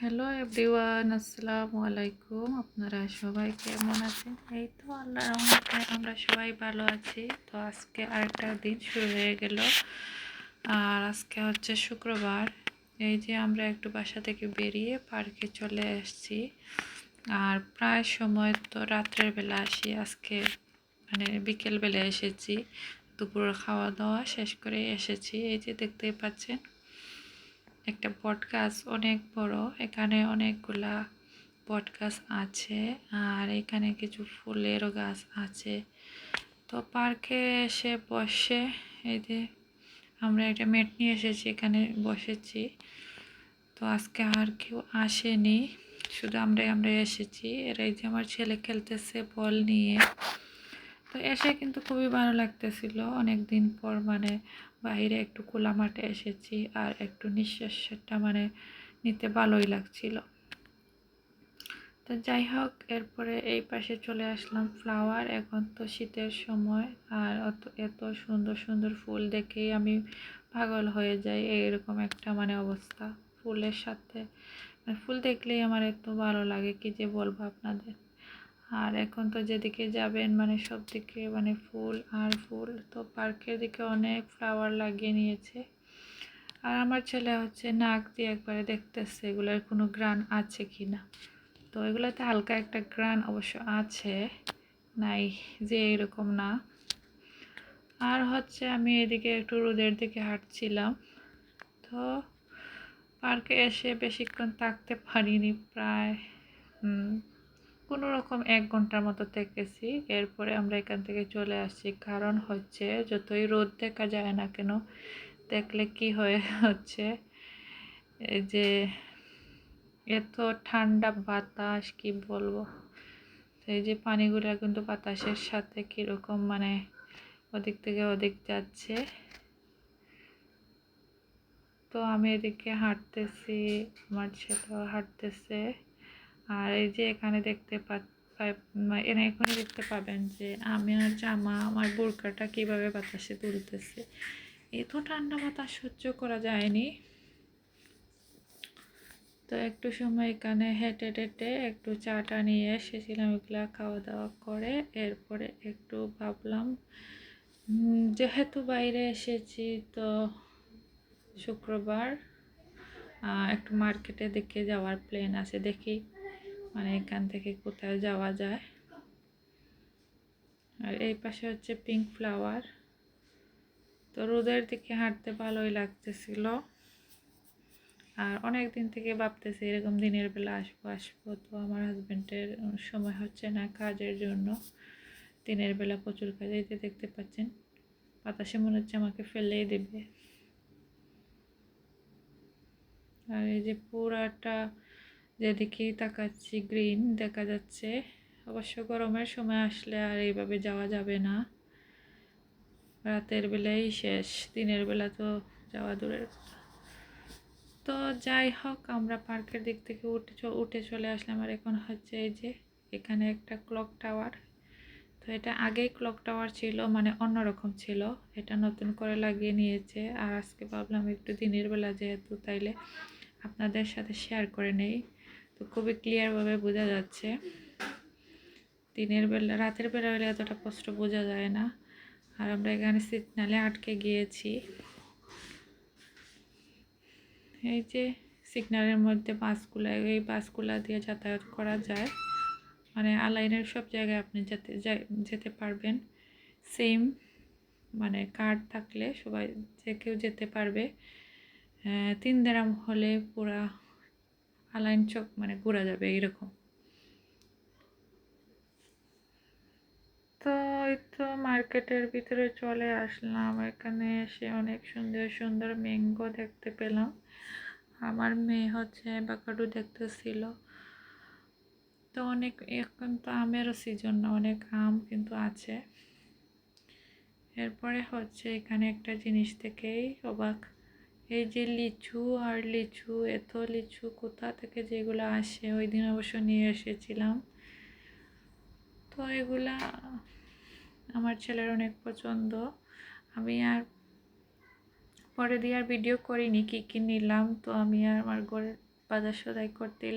Hello everyone, আসসালামু আলাইকুম। আপনারা সবাই কেমন আছেন? এই তো আল্লাহ রহমতে আমরা সবাই ভালো আছি। তো আজকে আরেকটা দিন শুরু হয়ে গেল। আর আজকে হচ্ছে শুক্রবার। এই যে আমরা একটু বাসা থেকে বেরিয়ে পার্কে চলে এসেছি আর প্রায় সময় তো রাত্রের বেলা আসি। আজকে মানে বিকেলবেলা এসেছি। দুপুর খাওয়া দাওয়া শেষ করে এসেছি। এই যে দেখতেই পাচ্ছেন একটা গাছ অনেক বড়। এখানে অনেকগুলা গাছ আছে আর এখানে কিছু ফুলেরও গাছ আছে। তো পার্কে এসে বসে, এই যে আমরা একটা মেট নিয়ে এসেছি, এখানে বসেছি। তো আজকে আর কেউ আসেনি, শুধু আমরাই আমরা এসেছি। এর এই যে আমার ছেলে খেলতেছে বল নিয়ে। তো এসে কিন্তু খুবই ভালো লাগতেছিল। অনেক দিন পর মানে বাইরে একটু খোলা মাঠে এসেছি আর একটু নিঃশ্বাসটা মানে নিতে ভালোই লাগছিল। তো যাই হোক, এরপরে এই পাশে চলে আসলাম ফ্লাওয়ার। এখন তো শীতের সময় আর অত, এত সুন্দর সুন্দর ফুল দেখেই আমি পাগল হয়ে যাই। এইরকম একটা মানে অবস্থা ফুলের সাথে। মানে ফুল দেখলেই আমার এত ভালো লাগে, কি যে বলব আপনাদের? আর এখন তো যেদিকে যাবেন মানে সব দিকে মানে ফুল আর ফুল। তো পার্কের দিকে অনেক ফ্লাওয়ার লাগিয়ে নিয়েছে। আর আমার ছেলে হচ্ছে নাক দিয়ে একবারে দেখতেছে এগুলোর কোনো গ্রান আছে কি না তো এগুলোতে হালকা একটা গ্রান অবশ্য আছে, নাই যে এরকম না। আর হচ্ছে আমি এদিকে একটু রোদের দিকে হাঁটছিলাম। তো পার্কে এসে বেশিক্ষণ থাকতে পারিনি প্রায় কোনো রকম এক ঘণ্টার মতো থেকেছি। এরপরে আমরা এখান থেকে চলে আসছি। কারণ হচ্ছে, যতই রোদ দেখা যায় না কেন, দেখলে কি হয়ে হচ্ছে? যে এত ঠান্ডা বাতাস, কি বলব? এই যে পানিগুলো কিন্তু বাতাসের সাথে কীরকম মানে ওদিক থেকে ওদিক যাচ্ছে। তো আমি এদিকে হাঁটতেছি, আমার ছেলেও হাঁটতেছে। আর এই যে এখানে দেখতে পা এনে এখানে দেখতে পাবেন যে আমি আর জামা আমার বোরকাটা কীভাবে বাতাসে তুলতেছে। এত ঠান্ডা বাতাস সহ্য করা যায়নি। তো একটু সময় এখানে হেঁটে টেটে একটু চাটা নিয়ে এসেছিলাম এগুলা খাওয়া দাওয়া করে এরপরে একটু ভাবলাম যেহেতু বাইরে এসেছি তো শুক্রবার একটু মার্কেটে দেখে যাওয়ার প্ল্যান আছে, দেখি মানে এখান থেকে কোথায় যাওয়া যায়। আর এই পাশে হচ্ছে পিঙ্ক ফ্লাওয়ার তো রোদের দিকে হাঁটতে ভালোই লাগতেছিল। আর অনেক দিন থেকে ভাবতেছি এরকম দিনের বেলা আসব আসব। তো আমার হাজব্যান্ডের সময় হচ্ছে না কাজের জন্য। দিনের বেলা প্রচুর কাজ, এই যে দেখতে পাচ্ছেন, বাতাসে মনে হচ্ছে আমাকে ফেলেই দেবে। আর এই যে পুরাটা যেদিকেই তাকাচ্ছি গ্রিন দেখা যাচ্ছে অবশ্য গরমের সময় আসলে আর এইভাবে যাওয়া যাবে না। রাতের বেলাই শেষ, দিনের বেলা তো যাওয়া দূরের তো যাই হোক, আমরা পার্কের দিক থেকে উঠে উঠে চলে আসলাম আর এখন হচ্ছে এই যে এখানে একটা ক্লক টাওয়ার তো এটা আগেই ক্লক টাওয়ার ছিল মানে অন্যরকম ছিল। এটা নতুন করে লাগিয়ে নিয়েছে আর আজকে ভাবলাম একটু দিনের বেলা যেহেতু, তাইলে আপনাদের সাথে শেয়ার করে নেই। তো খুবই ক্লিয়ারভাবে বোঝা যাচ্ছে। দিনের বেলা, রাতের বেলা হলে এতটা কষ্ট বোঝা যায় না। আর আমরা এখানে সিগনালে আটকে গিয়েছি। এই যে সিগনালের মধ্যে বাসগুলা, এই বাসগুলা দিয়ে যাতায়াত করা যায়। মানে আলাইনের সব জায়গায় আপনি যেতে যেতে পারবেন। সেম মানে কার্ড থাকলে সবাই যে কেউ যেতে পারবে। তিন দেরাম হলে পুরা আলাইন চোখ মানে ঘোরা যাবে এরকম তো এই তো মার্কেটের ভিতরে চলে আসলাম। এখানে এসে অনেক সুন্দর সুন্দর ম্যাঙ্গো দেখতে পেলাম। আমার মেয়ে হচ্ছে বাকাডু দেখতেছিল। তো অনেক, এখন তো আমেরও সিজন না, অনেক আম কিন্তু আছে। এরপরে হচ্ছে এখানে একটা জিনিস থেকেই অবাক। এই যে লিচু আর লিচু, এত লিচু কোথা থেকে যেগুলো আসে, ওই দিন অবশ্য নিয়ে এসেছিলাম। তো এগুলা আমার ছেলের অনেক পছন্দ। আমি আর পরে দিয়ে আর ভিডিও করিনি কী কী নিলাম, তো আমি আর আমার ঘরের বাজার সদাই করতে